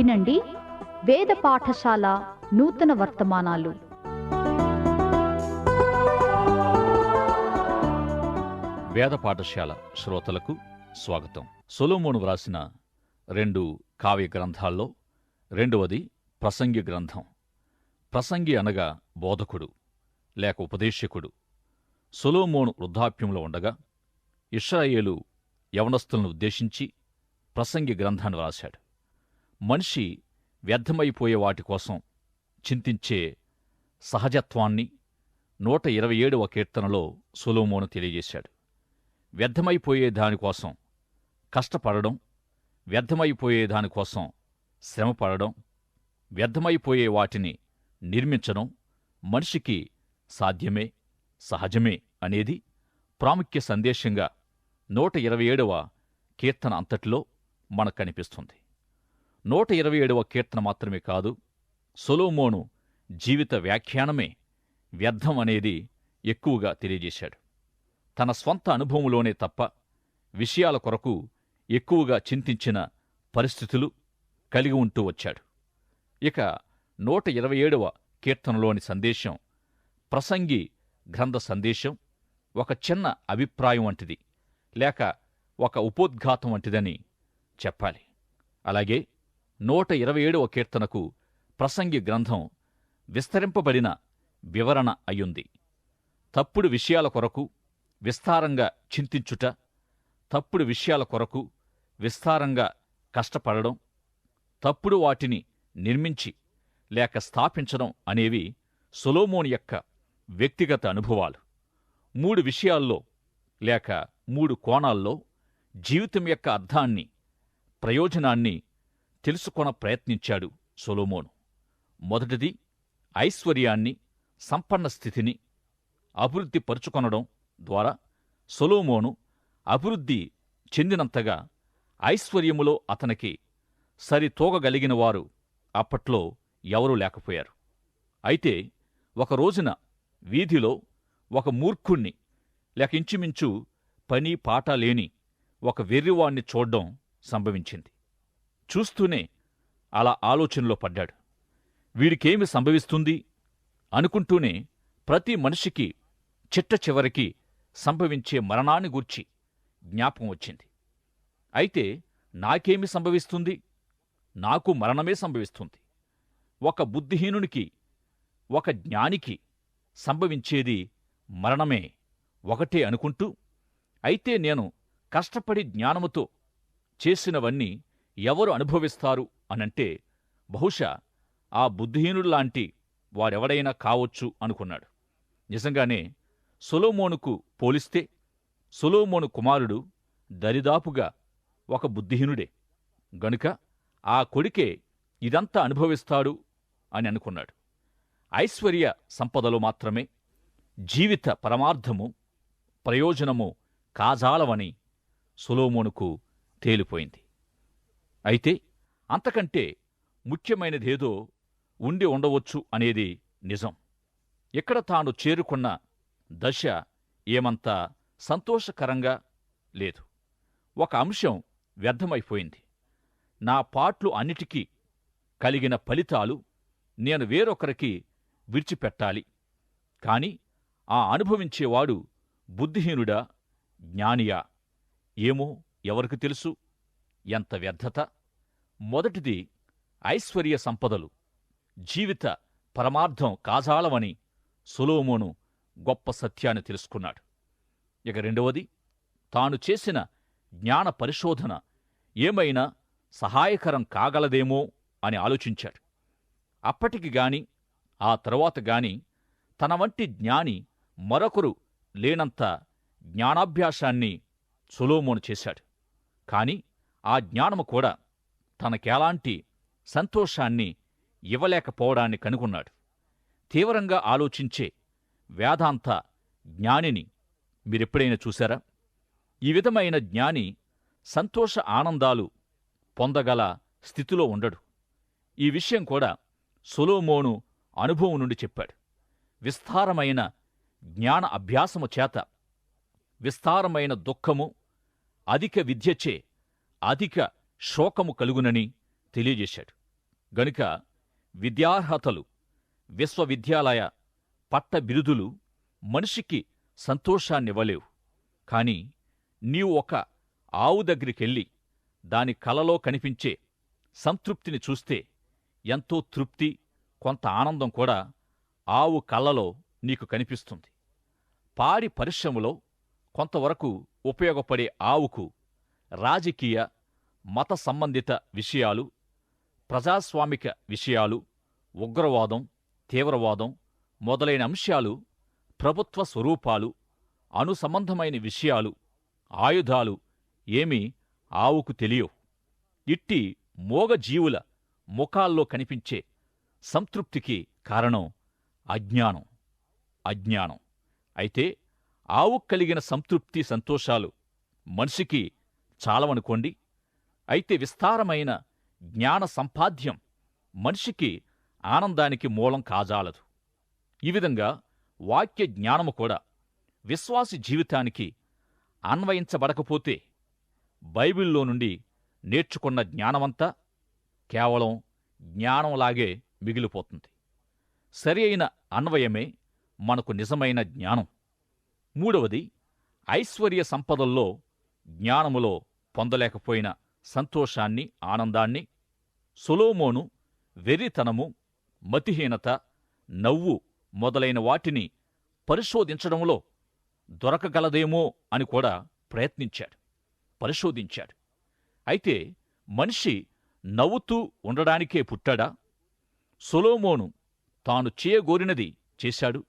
వినండి. వేద పాఠశాల నూతన వర్తమానాలు. వేద పాఠశాల శ్రోతలకు స్వాగతం. సొలోమోను వ్రాసిన రెండు కావ్య గ్రంథాల్లో రెండవది ప్రసంగి గ్రంథం. ప్రసంగి అనగా బోధకుడు లేక ఉపదేశకుడు. సొలోమోను వృద్ధాప్యంలో ఉండగా ఇష్రాయేలు యవనస్తులను ఉద్దేశించి ప్రసంగి గ్రంథాన్ని వ్రాశాడు. మనిషి వ్యర్థమైపోయే వాటి కోసం చింతించే సహజత్వాన్ని నూట ఇరవై ఏడవ కీర్తనలో సులోమోను తెలియజేశాడు. వ్యర్థమైపోయే దానికోసం కష్టపడడం వ్యర్థమైపోయే దానికోసం శ్రమపడడం వ్యర్థమైపోయే వాటిని నిర్మించడం మనిషికి సాధ్యమే సహజమే అనేది ప్రాముఖ్య సందేశంగా నూట ఇరవై ఏడవ కీర్తన అంతటిలో మనకు కనిపిస్తుంది. నూట ఇరవై ఏడవ కీర్తన మాత్రమే కాదు సొలోమోను జీవిత వ్యాఖ్యానమే వ్యర్థం అనేది ఎక్కువగా తెలియజేశాడు. తన స్వంత అనుభవంలోనే తప్ప విషయాల కొరకు ఎక్కువగా చింతించిన పరిస్థితులు కలిగి ఉంటూ వచ్చాడు. ఇక నూట ఇరవై ఏడవ కీర్తనలోని సందేశం ప్రసంగి గ్రంథ సందేశం ఒక చిన్న అభిప్రాయం వంటిది లేక ఒక ఉపోద్ఘాతం వంటిదని చెప్పాలి. అలాగే నూట ఇరవై ఏడవ కీర్తనకు ప్రసంగి గ్రంథం విస్తరింపబడిన వివరణ అయ్యుంది. తప్పుడు విషయాల కొరకు విస్తారంగా చింతించుట తప్పుడు విషయాల కొరకు విస్తారంగా కష్టపడడం తప్పుడు వాటిని నిర్మించి లేక స్థాపించడం అనేవి సొలోమోన్ యొక్క వ్యక్తిగత అనుభవాలు. మూడు విషయాల్లో లేక మూడు కోణాల్లో జీవితం యొక్క అర్థాన్ని ప్రయోజనాన్ని తెలుసుకొన ప్రయత్నించాడు సొలోమోను. మొదటిది ఐశ్వర్యాన్ని సంపన్న స్థితిని అభివృద్ధి పరుచుకొనడం ద్వారా సొలోమోను అభివృద్ధి చెందినంతగా ఐశ్వర్యములో అతనికి సరితూగగలిగిన వారు అప్పట్లో ఎవరూ లేకపోయారు. అయితే ఒక రోజున వీధిలో ఒక మూర్ఖుణ్ణి లేక ఇంచుమించు పని పాట లేని ఒక వెర్రివాణ్ణి చూడ్డం సంభవించింది. చూస్తూనే అలా ఆలోచనలో పడ్డాడు. వీడికేమి సంభవిస్తుంది అనుకుంటూనే ప్రతి మనిషికి చిట్ట చివరికి సంభవించే మరణాన్ని గూర్చి జ్ఞాపకం వచ్చింది. అయితే నాకేమి సంభవిస్తుంది? నాకు మరణమే సంభవిస్తుంది. ఒక బుద్ధిహీనునికి ఒక జ్ఞానికి సంభవించేది మరణమే ఒకటే అనుకుంటూ అయితే నేను కష్టపడి జ్ఞానముతో చేసినవన్నీ ఎవరు అనుభవిస్తారు అనంటే బహుశా ఆ బుద్ధిహీనుల్లాంటి వారెవడైనా కావచ్చు అనుకున్నాడు. నిజంగానే సొలోమోనుకు పోలిస్తే సొలోమోను కుమారుడు దరిదాపుగా ఒక బుద్ధిహీనుడే. గనుక ఆ కొడుకే ఇదంతా అనుభవిస్తాడు అని అనుకున్నాడు. ఐశ్వర్య సంపదలు మాత్రమే జీవిత పరమార్థము ప్రయోజనము కాజాలవని సొలోమోనుకు తేలిపోయింది. అయితే అంతకంటే ముఖ్యమైనదేదో ఉండి ఉండవచ్చు అనేది నిజం. ఇక్కడ తాను చేరుకున్న దశ ఏమంత సంతోషకరంగా లేదు. ఒక అంశం వ్యర్థమైపోయింది. నా పాట్లు అన్నిటికీ కలిగిన ఫలితాలు నేను వేరొకరికి విడిచిపెట్టాలి. కాని ఆ అనుభవించేవాడు బుద్ధిహీనుడా జ్ఞానియా? ఏమో ఎవరికి తెలుసు? ఎంత వ్యర్థత? మొదటిది ఐశ్వర్య సంపదలు. జీవిత పరమార్థం కాజాలమని సొలోమోను గొప్ప సత్యాన్ని తెలుసుకున్నాడు. ఇక రెండవది తాను చేసిన జ్ఞాన పరిశోధన ఏమైనా సహాయకరం కాగలదేమో అని ఆలోచించాడు. అప్పటికి గాని ఆ తరువాత గాని తన వంటి జ్ఞాని మరొకరు లేనంత జ్ఞానాభ్యాసాన్ని సులోమోను చేశాడు. కాని ఆ జ్ఞానము కూడా తనకెలాంటి సంతోషాన్ని ఇవ్వలేకపోవడాన్ని కనుగొన్నాడు. తీవ్రంగా ఆలోచించే వేదాంత జ్ఞానిని మీరెప్పుడైనా చూశారా? ఈ విధమైన జ్ఞాని సంతోష ఆనందాలు పొందగల స్థితిలో ఉండడు. ఈ విషయం కూడా సొలోమోను అనుభవం నుండి చెప్పాడు. విస్తారమైన జ్ఞాన అభ్యాసము చేత విస్తారమైన దుఃఖము అధిక విద్యచే అధిక శోకము కలుగునని తెలియజేశాడు. గనుక విద్యార్హతలు విశ్వవిద్యాలయ పట్ట బిరుదులు మనిషికి సంతోషాన్నివ్వలేవు. కాని నీవు ఒక ఆవు దగ్గరికెళ్ళి దాని కలలో కనిపించే సంతృప్తిని చూస్తే ఎంతో తృప్తి కొంత ఆనందం కూడా ఆవు కళ్ళలో నీకు కనిపిస్తుంది. పాడి పరిశ్రమలో కొంతవరకు ఉపయోగపడే ఆవుకు రాజకీయ మత సంబంధిత విషయాలు ప్రజాస్వామిక విషయాలు ఉగ్రవాదం తీవ్రవాదం మొదలైన అంశాలు ప్రభుత్వ స్వరూపాలు అనుసంబంధమైన విషయాలు ఆయుధాలు ఏమీ ఆవుకు తెలియవు. ఇట్టి మోగజీవుల ముఖాల్లో కనిపించే సంతృప్తికి కారణం అజ్ఞానం. అజ్ఞానం. అయితే ఆవు కలిగిన సంతృప్తి సంతోషాలు మనిషికి చాలవనుకోండి. అయితే విస్తారమైన జ్ఞాన సంపాద్యం మనిషికి ఆనందానికి మూలం కాజాలదు. ఈ విధంగా వాక్య జ్ఞానము కూడా విశ్వాసి జీవితానికి అన్వయించబడకపోతే బైబిల్లో నుండి నేర్చుకున్న జ్ఞానమంతా కేవలం జ్ఞానంలాగే మిగిలిపోతుంది. సరి అయిన అన్వయమే మనకు నిజమైన జ్ఞానం. మూడవది ఐశ్వర్య సంపదల్లో జ్ఞానములో పొందలేకపోయిన సంతోషాన్ని ఆనందాన్ని సొలోమోను వెర్రితనము మతిహీనత నవ్వు మొదలైన వాటిని పరిశోధించడంలో దొరకగలదేమో అని కూడా ప్రయత్నించాడు పరిశోధించాడు. అయితే మనిషి నవ్వుతూ ఉండడానికే పుట్టాడా? సొలోమోను తాను చేయగోరినది చేశాడు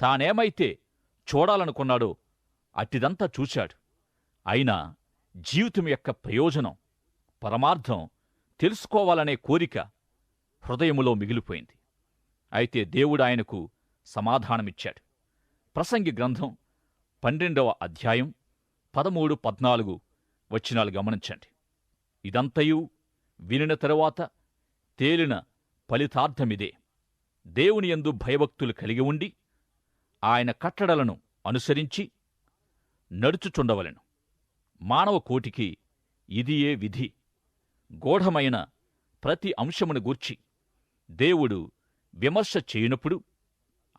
తానేమైతే చూడాలనుకున్నాడో అట్టిదంతా చూశాడు. అయినా జీవితం యొక్క ప్రయోజనం పరమార్థం తెలుసుకోవాలనే కోరిక హృదయములో మిగిలిపోయింది. అయితే దేవుడు ఆయనకు సమాధానమిచ్చాడు. ప్రసంగి గ్రంథం పన్నెండవ అధ్యాయం పదమూడు పద్నాలుగు వచ్చినాలు గమనించండి. ఇదంతయు వినిన తరువాత తేలిన ఫలితార్థమిదే. దేవుని యందు భయభక్తులు కలిగి ఉండి ఆయన కట్టడలను అనుసరించి నడుచుచుండవలను. మానవ కోటికి ఇదియే విధి. గూఢమైన ప్రతి అంశమును గూర్చి దేవుడు విమర్శ చేయనప్పుడు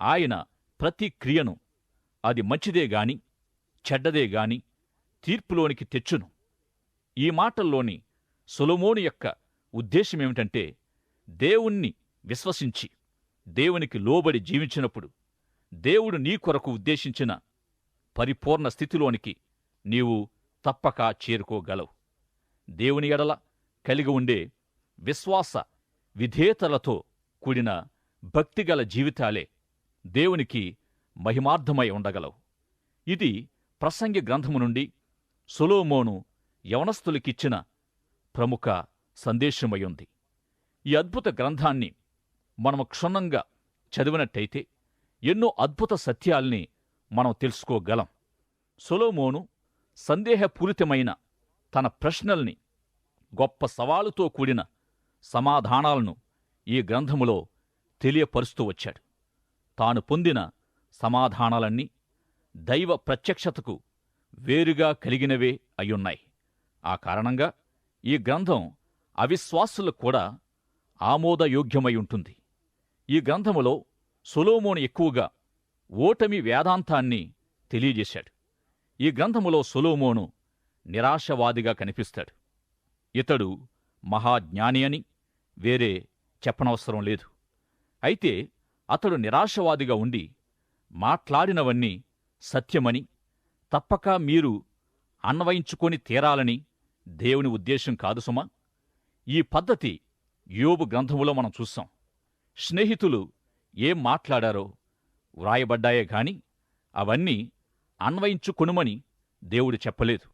ఆయన ప్రతి క్రియను అది మంచిదే గాని చెడ్డదే గాని తీర్పులోనికి తెచ్చును. ఈ మాటల్లోని సొలొమోను యొక్క ఉద్దేశమేమిటంటే దేవుణ్ణి విశ్వసించి దేవునికి లోబడి జీవించినప్పుడు దేవుడు నీ కొరకు ఉద్దేశించిన పరిపూర్ణ స్థితిలోనికి నీవు తప్పక చేరుకోగలవు. దేవుని ఎడల కలిగి ఉండే విశ్వాస విధేతలతో కూడిన భక్తిగల జీవితాలే దేవునికి మహిమార్థమై ఉండగలవు. ఇది ప్రసంగి గ్రంథము నుండి సొలోమోను యవనస్తులకిచ్చిన ప్రముఖ సందేశమయ్యుంది. ఈ అద్భుత గ్రంథాన్ని మనము క్షుణ్ణంగా చదివినట్టయితే ఎన్నో అద్భుత సత్యాల్ని మనం తెలుసుకోగలం. సొలోమోను సందేహపూరితమైన తన ప్రశ్నల్ని గొప్ప సవాలుతో కూడిన సమాధానాలను ఈ గ్రంథములో తెలియపరుస్తూ వచ్చాడు. తాను పొందిన సమాధానాలన్నీ దైవ ప్రత్యక్షతకు వేరుగా కలిగినవే అయ్యున్నాయి. ఆ కారణంగా ఈ గ్రంథం అవిశ్వాసులకు కూడా ఆమోదయోగ్యమై ఉంటుంది ఈ గ్రంథములో సొలోమోను ఎక్కువగా ఓటమి వేదాంతాన్ని తెలియజేశాడు. ఈ గ్రంథములో సొలోమోను నిరాశవాదిగా కనిపిస్తాడు. ఇతడు మహాజ్ఞాని అని వేరే చెప్పనవసరం లేదు. అయితే అతడు నిరాశవాదిగా ఉండి మాట్లాడినవన్నీ సత్యమని తప్పక మీరు అన్వయించుకొని తీరాలని దేవుని ఉద్దేశం కాదు సుమా. ఈ పద్ధతి యోబు గ్రంథములో మనం చూస్తాం స్నేహితులు ఏం మాట్లాడారో వ్రాయబడ్డాయే గాని అవన్నీ అన్వయించుకొనుమని దేవుడు చెప్పలేదు.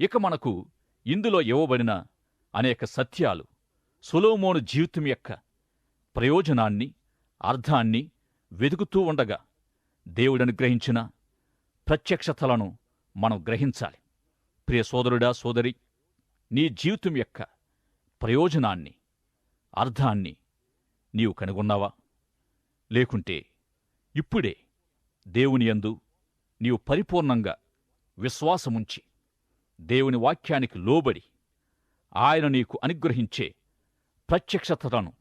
ఇక మనకు ఇందులో ఇవ్వబడిన అనేక సత్యాలు సులోమోను జీవితం యొక్క ప్రయోజనాన్ని అర్థాన్ని వెతుకుతూ ఉండగా దేవుడనుగ్రహించిన ప్రత్యక్షతలను మనం గ్రహించాలి. ప్రియ సోదరుడా సోదరి నీ జీవితం యొక్క ప్రయోజనాన్ని అర్థాన్ని నీవు కనుగొన్నావా? లేకుంటే ఇప్పుడే దేవుని యందు నీవు పరిపూర్ణంగా విశ్వాసముంచి దేవుని వాక్యానికి లోబడి ఆయన నీకు అనుగ్రహించే ప్రత్యక్షతను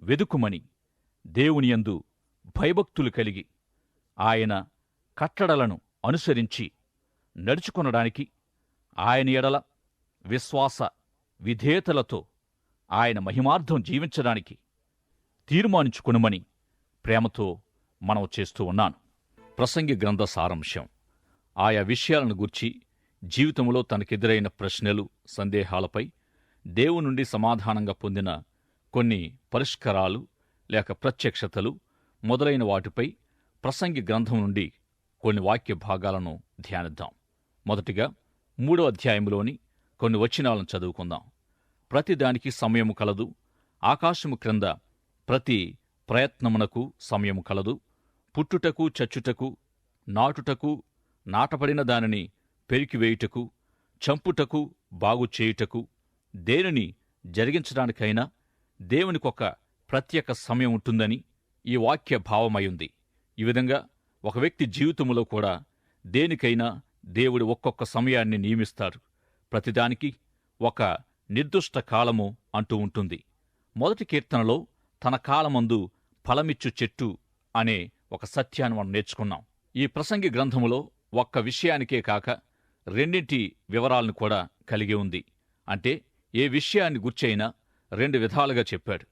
వెదుకుమని దేవుని యందు భయభక్తులు కలిగి ఆయన కట్టడలను అనుసరించి నడుచుకొనడానికి ఆయన ఎడల విశ్వాస విధేయతలతో ఆయన మహిమార్థం జీవించడానికి తీర్మానించుకునమని ప్రేమతో మనం చేస్తూ ఉన్నాను. ప్రసంగి గ్రంథ సారాంశం. ఆయా విషయాలను గూర్చి జీవితంలో తనకెదురైన ప్రశ్నలు సందేహాలపై దేవు నుండి సమాధానంగా పొందిన కొన్ని పరిష్కారాలు లేక ప్రత్యక్షతలు మొదలైన వాటిపై ప్రసంగి గ్రంథం నుండి కొన్ని వాక్య భాగాలను ధ్యానిద్దాం. మొదటిగా మూడో అధ్యాయంలోని కొన్ని వచనాలను చదువుకుందాం. ప్రతిదానికి సమయము కలదు. ఆకాశము క్రింద ప్రతి ప్రయత్నమునకు సమయము కలదు. పుట్టుటకు చచ్చుటకు నాటుటకు నాటబడిన దానిని పెరికివేయుటకు చంపుటకు బాగుచేయుటకు దేనిని జరిగించడానికైనా దేవునికొక ప్రత్యేక సమయం ఉంటుందని ఈ వాక్య భావమైంది. ఈ విధంగా ఒక వ్యక్తి జీవితంలో కూడా దేనికైనా దేవుడు ఒక్కొక్క సమయాన్ని నియమిస్తారు. ప్రతిదానికి ఒక నిర్దుష్ట కాలము అంటూ ఉంటుంది. మొదటి కీర్తనలో తన కాలమందు ఫలమిచ్చు చెట్టు అనే ఒక సత్యాన్ని మనం నేర్చుకున్నాం. ఈ ప్రసంగి గ్రంథములో ఒక్క విషయానికే కాక రెండింటి వివరాలను కూడా కలిగి ఉంది. అంటే ఏ విషయాన్ని గుర్చైనా రెండు విధాలుగా చెప్పాడు.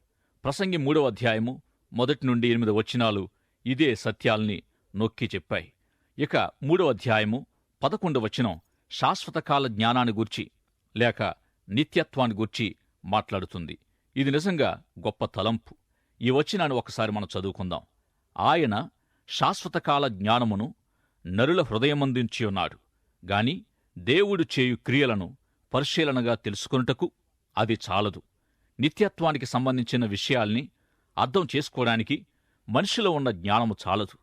ప్రసంగి మూడవ అధ్యాయము మొదటి నుండి ఎనిమిది వచనాలు ఇదే సత్యాల్ని నొక్కి చెప్పాయి. ఇక మూడవ అధ్యాయము పదకొండు వచనం శాశ్వతకాల జ్ఞానాన్ని గూర్చి లేక నిత్యత్వాన్ని గూర్చి మాట్లాడుతుంది. ఇది నిజంగా గొప్ప తలంపు. ఈ వచనాన్ని ఒకసారి మనం చదువుకుందాం. ఆయన శాశ్వతకాల జ్ఞానమును నరుల హృదయమందించియున్నాడు. గాని దేవుడు చేయు క్రియలను పరిశీలనగా తెలుసుకొనుటకు అది చాలదు. నిత్యత్వానికి సంబంధించిన విషయాల్ని అర్థం చేసుకోవడానికి మనిషిలో ఉన్న జ్ఞానము చాలదు.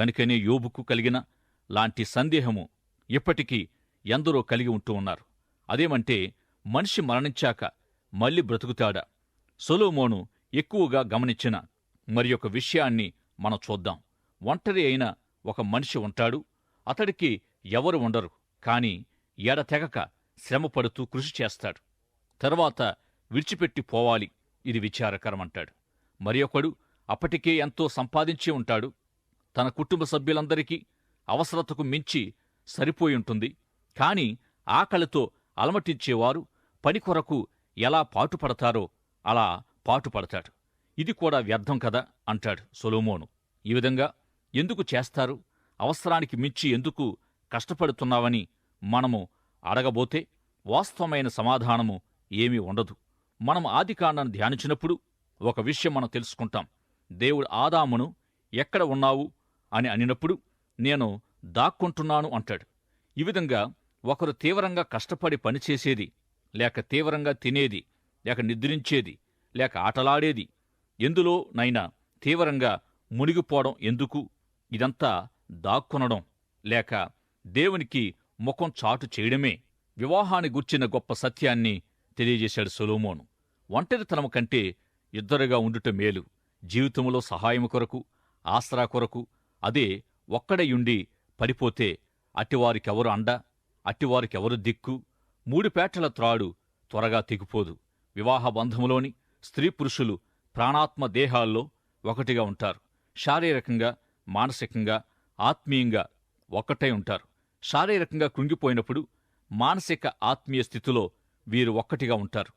గనుకనే యోబుకు కలిగిన లాంటి సందేహము ఇప్పటికీ ఎందరో కలిగి ఉంటూ ఉన్నారు. అదేమంటే మనిషి మరణించాక మళ్ళీ బ్రతుకుతాడా? సొలోమోను ఎక్కువగా గమనించిన మరి ఒక విషయాన్ని మనం చూద్దాం. ఒంటరి అయిన ఒక మనిషి ఉంటాడు. అతడికి ఎవరు ఉండరు. కాని ఎడతెగక శ్రమపడుతూ కృషి చేస్తాడు. తర్వాత విడిచిపెట్టి పోవాలి. ఇది విచారకరమంటాడు. మరి ఒకడు అప్పటికే ఎంతో సంపాదించి ఉంటాడు. తన కుటుంబ సభ్యులందరికీ అవసరతకు మించి సరిపోయి ఉంటుంది. కాని ఆకలితో అలమటించేవారు పని కొరకు ఎలా పాటుపడతారో అలా పాటుపడతాడు. ఇది కూడా వ్యర్థం కదా అంటాడు సొలోమోను. ఈ విధంగా ఎందుకు చేస్తారు? అవసరానికి మించి ఎందుకు కష్టపడుతున్నావని మనము అడగబోతే వాస్తవమైన సమాధానము ఏమీ ఉండదు. మనం ఆదికాండాన్ని ధ్యానించినప్పుడు ఒక విషయం మనం తెలుసుకుంటాం. దేవుడు ఆదామును ఎక్కడ ఉన్నావు అని అనినప్పుడు నేను దాక్కుంటున్నాను అంటాడు. ఈ విధంగా ఒకరు తీవ్రంగా కష్టపడి పనిచేసేది లేక తీవ్రంగా తినేది లేక నిద్రించేది లేక ఆటలాడేది ఎందులో నైనా తీవ్రంగా మునిగిపోవడం ఎందుకు? ఇదంతా దాక్కునడం. లేక దేవునికి ముఖం చాటు చేయడమే. వివాహాన్ని గుర్చిన గొప్ప సత్యాన్ని తెలియజేశాడు సొలోమోను. ఒంటరితనం కంటే ఇద్దరుగా ఉండుట మేలు. జీవితంలో సహాయము కొరకు ఆసరా కొరకు అదే ఒక్కడయుండి పడిపోతే అట్టివారికెవరు అండ? అట్టివారికెవరు దిక్కు? మూడుపేటల త్రాడు త్వరగా తెగిపోదు. వివాహ బంధములోని స్త్రీ పురుషులు ప్రాణాత్మ దేహాల్లో ఒకటిగా ఉంటారు. శారీరకంగా మానసికంగా ఆత్మీయంగా ఒక్కటై ఉంటారు. శారీరకంగా కృంగిపోయినప్పుడు మానసిక ఆత్మీయ స్థితిలో వీరు ఒక్కటిగా ఉంటారు.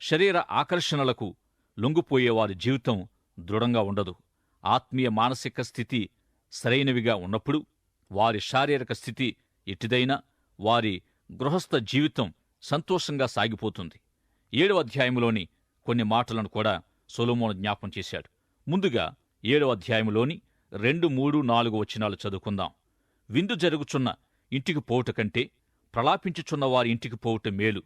శరీర ఆకర్షణలకు లొంగిపోయేవారి జీవితం దృఢంగా ఉండదు. ఆత్మీయ మానసిక స్థితి సరైనవిగా ఉన్నప్పుడు వారి శారీరక స్థితి ఎట్టిదైనా వారి గృహస్థ జీవితం సంతోషంగా సాగిపోతుంది. ఏడవ అధ్యాయంలోని కొన్ని మాటలను కూడా సొలోమోను జ్ఞాపం చేశాడు. ముందుగా ఏడవ అధ్యాయంలోని రెండు మూడు నాలుగు వచనాలు చదువుకుందాం. విందు జరుగుచున్న ఇంటికి పోవుట కంటే ప్రలాపించుచున్న వారి ఇంటికి పోవుట మేలు.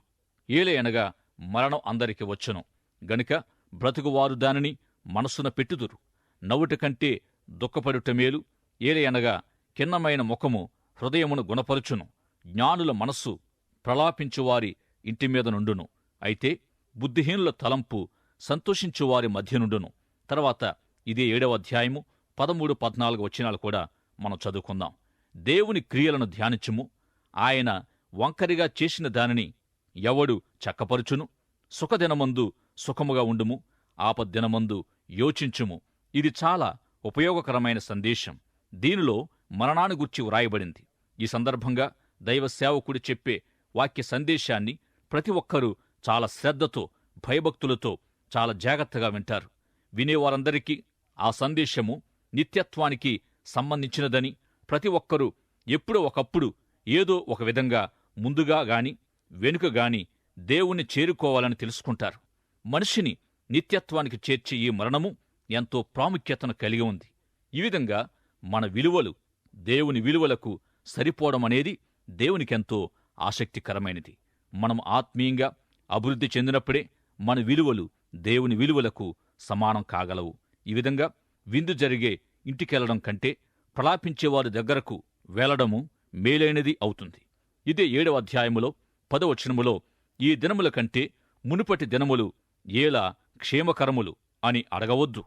ఏలే అనగా మరణం అందరికి వచ్చును. గనుక బ్రతుకువారు దానిని మనస్సున పెట్టుదురు. నవ్వుట కంటే దుఃఖపడుట మేలు. ఏలయనగా కిన్నమైన ముఖము హృదయమును గుణపరుచును. జ్ఞానుల మనస్సు ప్రలాపించువారి ఇంటిమీద నుండును. అయితే బుద్ధిహీనుల తలంపు సంతోషించువారి మధ్యనుండును. తర్వాత ఇదే ఏడవ అధ్యాయము పదమూడు పద్నాలుగు వచనాలు కూడా మనం చదువుకుందాం. దేవుని క్రియలను ధ్యానించుము. ఆయన వంకరిగా చేసిన దానిని ఎవడు చక్కపరుచును? సుఖదినమందు సుఖముగా ఉండుము. ఆపద్దినమందు యోచించుము. ఇది చాలా ఉపయోగకరమైన సందేశం. దీనిలో మరణాన్ని గుర్చి వ్రాయబడింది. ఈ సందర్భంగా దైవ సేవకుడు చెప్పే వాక్య సందేశాన్ని ప్రతి ఒక్కరూ చాలా శ్రద్ధతో భయభక్తులతో చాలా జాగ్రత్తగా వింటారు. వినేవారందరికీ ఆ సందేశము నిత్యత్వానికి సంబంధించినదని ప్రతి ఒక్కరూ ఎప్పుడో ఒకప్పుడు ఏదో ఒక విధంగా ముందుగా గాని వెనుక గాని దేవుణ్ణి చేరుకోవాలని తెలుసుకుంటారు. మనిషిని నిత్యత్వానికి చేర్చే ఈ మరణము ఎంతో ప్రాముఖ్యతను కలిగి ఉంది. ఈ విధంగా మన విలువలు దేవుని విలువలకు సరిపోవడం అనేది దేవునికెంతో ఆసక్తికరమైనది. మనం ఆత్మీయంగా అభివృద్ధి చెందినప్పుడే మన విలువలు దేవుని విలువలకు సమానం కాగలవు. ఈ విధంగా విందు జరిగే ఇంటికెళ్ళడం కంటే ప్రలాపించేవారి దగ్గరకు వెళ్ళడము మేలైనది అవుతుంది. ఇదే ఏడవ అధ్యాయములో పదవచనములో ఈ దినముల కంటే మునుపటి దినములు ఏలా క్షేమకరములు అని అడగవద్దు.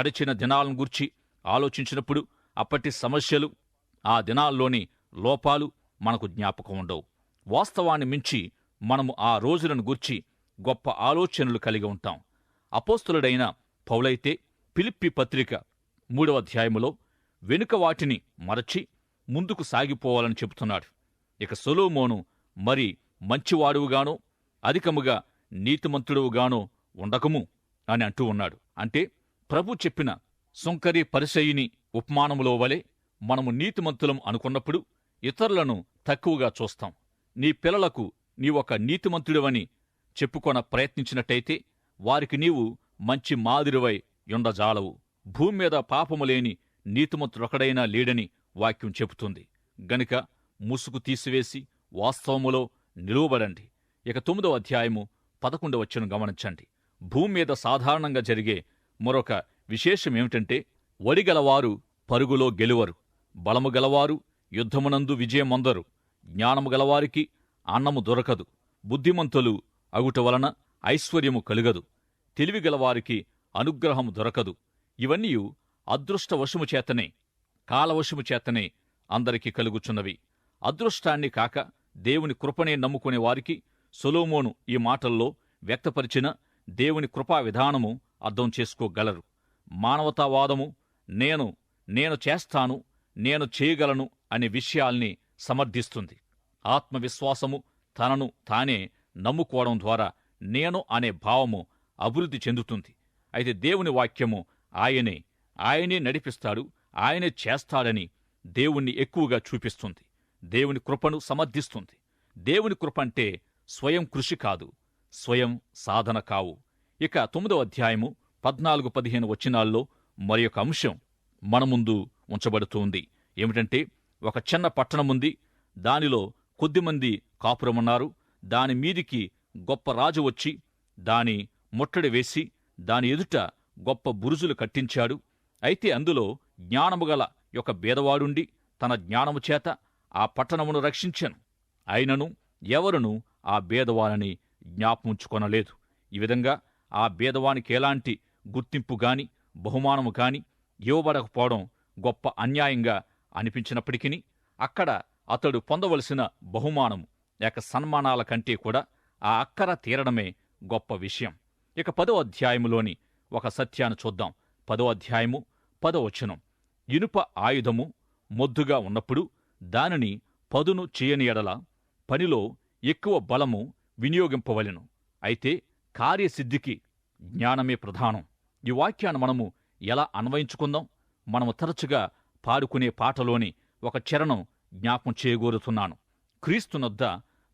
గడిచిన దినాలను గూర్చి ఆలోచించినప్పుడు అప్పటి సమస్యలు ఆ దినాల్లోని లోపాలు మనకు జ్ఞాపకం ఉండవు వాస్తవాన్ని మించి మనము ఆ రోజులను గూర్చి గొప్ప ఆలోచనలు కలిగి ఉంటాం. అపోస్తులుడైన పౌలైతే పిలిప్పి పత్రిక మూడవ అధ్యాయములో వెనుక వాటిని మరచి ముందుకు సాగిపోవాలని చెబుతున్నాడు. ఇక సొలోమోను మరి మంచివాడువుగానో అధికముగా నీతిమంతుడువుగానో ఉండకము అని అంటూ ఉన్నాడు. అంటే ప్రభు చెప్పిన సుంకరి పరిసయిని ఉపమానములో వలె మనము నీతిమంతులం అనుకున్నప్పుడు ఇతరులను తక్కువగా చూస్తాం. నీ పిల్లలకు నీవొక నీతిమంతుడివని చెప్పుకొన ప్రయత్నించినట్టయితే వారికి నీవు మంచి మాదిరివై ఉండజాలవు భూమి మీద పాపము లేని నీతిమంతుడొకడైనా లేడని వాక్యం చెబుతుంది. గనుక ముసుగు తీసివేసి వాస్తవములో నిలువబడండి. ఇక తొమ్మిదవ అధ్యాయము పదకొండవ వచ్చను గమనించండి. భూమి మీద సాధారణంగా జరిగే మరొక విశేషమేమిటంటే వడిగలవారు పరుగులో గెలువరు. బలము గలవారు యుద్ధమునందు విజయమొందరు. జ్ఞానము గలవారికి అన్నము దొరకదు. బుద్ధిమంతులు అగుట వలన ఐశ్వర్యము కలుగదు. తెలివిగలవారికి అనుగ్రహము దొరకదు. ఇవన్నీ అదృష్టవశము చేతనే కాలవశము చేతనే అందరికీ కలుగుచున్నవి. అదృష్టాన్ని కాక దేవుని కృపనే నమ్ముకునే వారికి సొలోమోను ఈ మాటల్లో వ్యక్తపరిచిన దేవుని కృపా విధానము అర్థం చేసుకోగలరు. మానవతావాదము నేను నేను చేస్తాను నేను చేయగలను అనే విషయాల్ని సమర్థిస్తుంది. ఆత్మవిశ్వాసము తనను తానే నమ్ముకోవడం ద్వారా నేను అనే భావము అభివృద్ధి చెందుతుంది. అయితే దేవుని వాక్యము ఆయనే ఆయనే నడిపిస్తాడు ఆయనే చేస్తాడని దేవుణ్ణి ఎక్కువగా చూపిస్తుంది. దేవుని కృపను సమర్థిస్తుంది. దేవుని కృప అంటే స్వయం కృషి కాదు స్వయం సాధన కావు. ఇక తొమ్మిదవ అధ్యాయము పద్నాలుగు పదిహేను వచనాల్లో మరి ఒక అంశం మన ముందు ఉంచబడుతుంది. ఏమిటంటే ఒక చిన్న పట్టణముంది దానిలో కొద్దిమంది కాపురమున్నారు. దాని మీదికి గొప్ప రాజు వచ్చి దాని ముట్టడి వేసి దాని ఎదుట గొప్ప బురుజులు కట్టించాడు. అయితే అందులో జ్ఞానము గల ఒక బేదవాడుండి తన జ్ఞానము చేత ఆ పట్టణమును రక్షించెను. అయినను ఎవరును ఆ బేదవాని జ్ఞాపముంచుకొనలేదు. ఈ విధంగా ఆ బేదవానికి ఎలాంటి గుర్తింపు గాని బహుమానము గాని ఇవ్వబడకపోవడం గొప్ప అన్యాయంగా అనిపించినప్పటికీ అక్కడ అతడు పొందవలసిన బహుమానము లేక సన్మానాల కంటే కూడా ఆ అక్కర తీరడమే గొప్ప విషయం. ఇక పదో అధ్యాయములోని ఒక సత్యాన్ని చూద్దాం. పదో అధ్యాయము పదో వచనం. ఇనుప ఆయుధము మొద్దుగా ఉన్నప్పుడు దానిని పదును చేయని ఎడల పనిలో ఎక్కువ బలము వినియోగింపవలెను. అయితే కార్యసిద్ధికి జ్ఞానమే ప్రధానం. ఈ వాక్యాన్ని మనము ఎలా అన్వయించుకుందాం? మనము తరచుగా పాడుకునే పాటలోని ఒక చరణం జ్ఞాపం చేయగోరుతున్నాను. క్రీస్తునొద్ద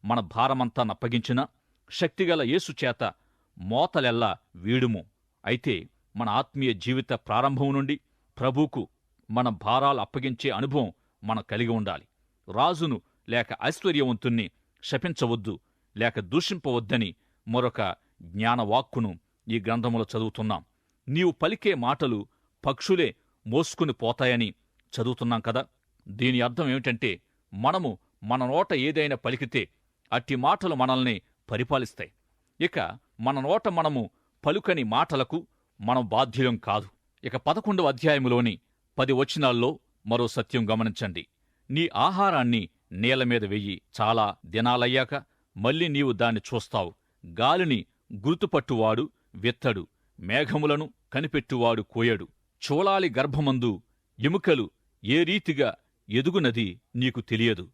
మన భారమంతా నప్పగించిన శక్తిగల యేసు చేత మోతలెల్లా వీడుము. అయితే మన ఆత్మీయ జీవిత ప్రారంభం నుండి ప్రభువుకు మన భారాలు అప్పగించే అనుభవం మనం కలిగి ఉండాలి. రాజును లేక ఐశ్వర్యవంతుణ్ణి శపించవద్దు లేక దూషింపవద్దని మరొక జ్ఞానవాక్కును ఈ గ్రంథములో చదువుతున్నాం. నీవు పలికే మాటలు పక్షులే మోసుకుని పోతాయని చదువుతున్నాం కదా? దీని అర్థం ఏమిటంటే మనము మన నోట ఏదైనా పలికితే అట్టి మాటలు మనల్ని పరిపాలిస్తాయి. ఇక మన నోట మనము పలుకని మాటలకు మనం బాధ్యులం కాదు. ఇక పదకొండవ అధ్యాయములోని పది వచనాల్లో మరో సత్యం గమనించండి. నీ ఆహారాన్ని నేల మీద వెయ్యి చాలా దినాలయ్యాక మళ్ళీ నీవు దాన్ని చూస్తావు. గాలిని గుర్తుపట్టువాడు వెత్తడు మేఘములను కనిపెట్టువాడు కోయడు. చోళాలి గర్భమందు ఎముకలు ఏ రీతిగా ఎదుగునది నీకు తెలియదు.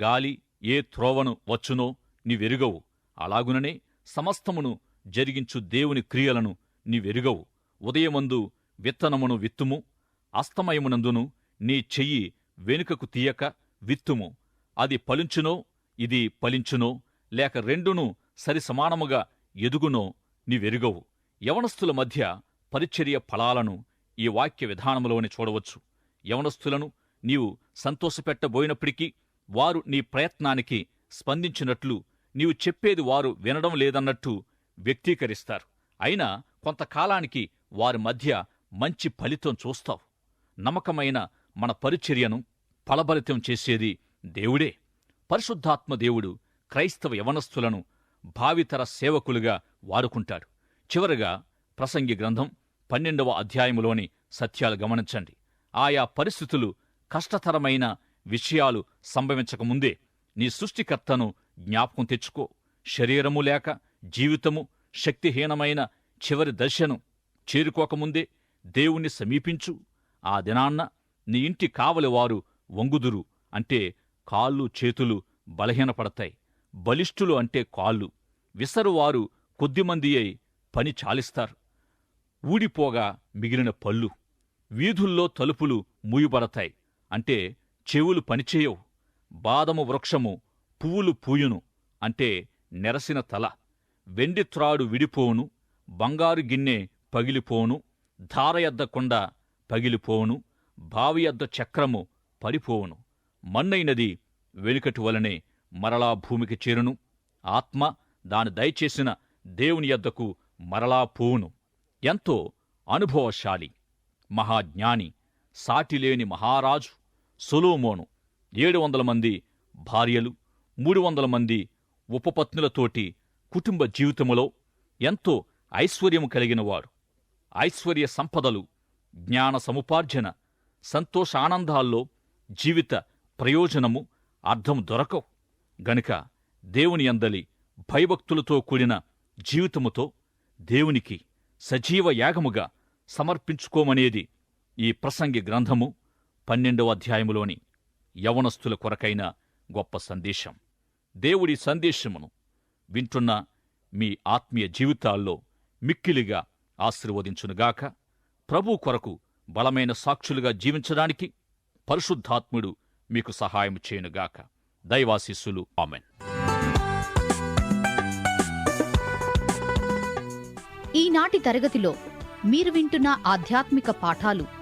గాలి ఏ త్రోవను వచ్చునో నీవెరుగవు. అలాగుననే సమస్తమును జరిగించు దేవుని క్రియలను నీవెరుగవు. ఉదయమందు విత్తనమును విత్తుము అస్తమయమునందును నీ చెయ్యి వెనుకకు తీయక విత్తుము. అది ఫలించునో ఇది ఫలించునో లేక రెండును సరిసమానముగా ఎదుగునో నీవెరుగవు. యవనస్తుల మధ్య పరిచర్య ఫలాలను ఈ వాక్య విధానములోనే చూడవచ్చు. యవనస్తులను నీవు సంతోషపెట్టబోయినప్పటికీ వారు నీ ప్రయత్నానికి స్పందించినట్లు నీవు చెప్పేది వారు వినడం లేదన్నట్టు వ్యక్తీకరిస్తారు. అయినా కొంతకాలానికి వారి మధ్య మంచి ఫలితం చూస్తావు. నమ్మకమైన మన పరిచర్యను ఫలభరితం చేసేది దేవుడే. పరిశుద్ధాత్మ దేవుడు క్రైస్తవ యవనస్తులను భావితర సేవకులుగా వాడుకుంటాడు. చివరగా ప్రసంగి గ్రంథం పన్నెండవ అధ్యాయములోని సత్యాలు గమనించండి. ఆయా పరిస్థితులు కష్టతరమైన విషయాలు సంభవించకముందే నీ సృష్టికర్తను జ్ఞాపకం తెచ్చుకో. శరీరము లేక జీవితము శక్తిహీనమైన చివరి దశను చేరుకోకముందే దేవుణ్ణి సమీపించు. ఆ దినాన్న నీ ఇంటి కావలివారు వంగుదురు అంటే కాళ్ళు చేతులు బలహీనపడతాయి. బలిష్ఠులు అంటే కాళ్ళు. విసరువారు కొద్దిమంది అయి పని చాలిస్తారు. ఊడిపోగా మిగిలిన పళ్ళు. వీధుల్లో తలుపులు మూయబడతాయి అంటే చెవులు పనిచేయవు బాదము వృక్షము పువ్వులు పూయును అంటే నెరసిన తల. వెండి త్రాడు విడిపోవును బంగారు గిన్నె పగిలిపోవును ధారయద్ద కొండ పగిలిపోవును బావియద్ద చక్రము పడిపోవును మన్నైనది వెనుకటి వలనే మరలా భూమికి చేరును. ఆత్మ దాని దయచేసిన దేవుని యద్దకు మరలా పోవును. ఎంతో అనుభవశాలి మహాజ్ఞాని సాటిలేని మహారాజు. సొలోమోను ఏడు వందల మంది భార్యలు మూడు వందల మంది ఉపపత్నులతోటి కుటుంబ జీవితములో ఎంతో ఐశ్వర్యము కలిగినవాడు ఐశ్వర్య సంపదలు జ్ఞాన సముపార్జన సంతోషానందాల్లో జీవిత ప్రయోజనము అర్థం దొరకవు. గనుక దేవుని అందలి భయభక్తులతో కూడిన జీవితముతో దేవునికి సజీవ యాగముగా సమర్పించుకోమనేది ఈ ప్రసంగి గ్రంథము. పన్నెండవ అధ్యాయములోని యవనస్తుల కొరకైన గొప్ప సందేశం. దేవుడి సందేశమును వింటున్న మీ ఆత్మీయ జీవితాల్లో మిక్కిలిగా ఆశీర్వదించునుగాక ప్రభు కొరకు బలమైన సాక్షులుగా జీవించడానికి పరిశుద్ధాత్ముడు మీకు సహాయం చేయనుగాక. దైవాశిస్సులు. ఆమెన్. ఈనాటి తరగతిలో మీరు వింటున్న ఆధ్యాత్మిక పాఠాలు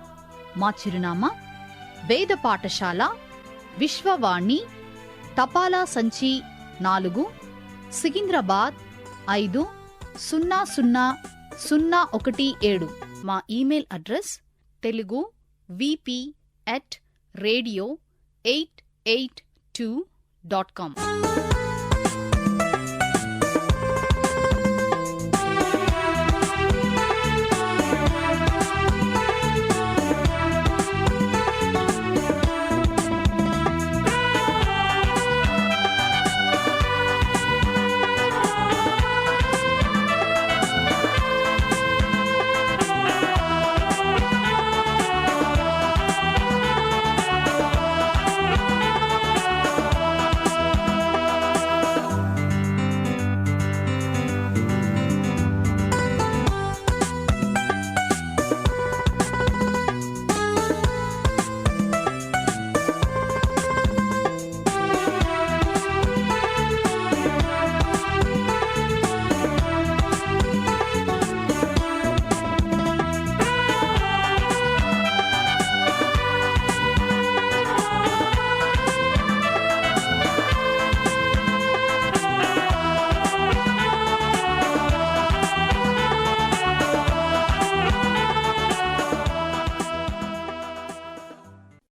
మా చిరునామా వేద పాఠశాల విశ్వవాణి తపాలా సంచి నాలుగు సికింద్రాబాద్ ఐదు సున్నా సున్నా సున్నా ఒకటి ఏడు. మా email address Telugu VP at radio eight eight two dot com.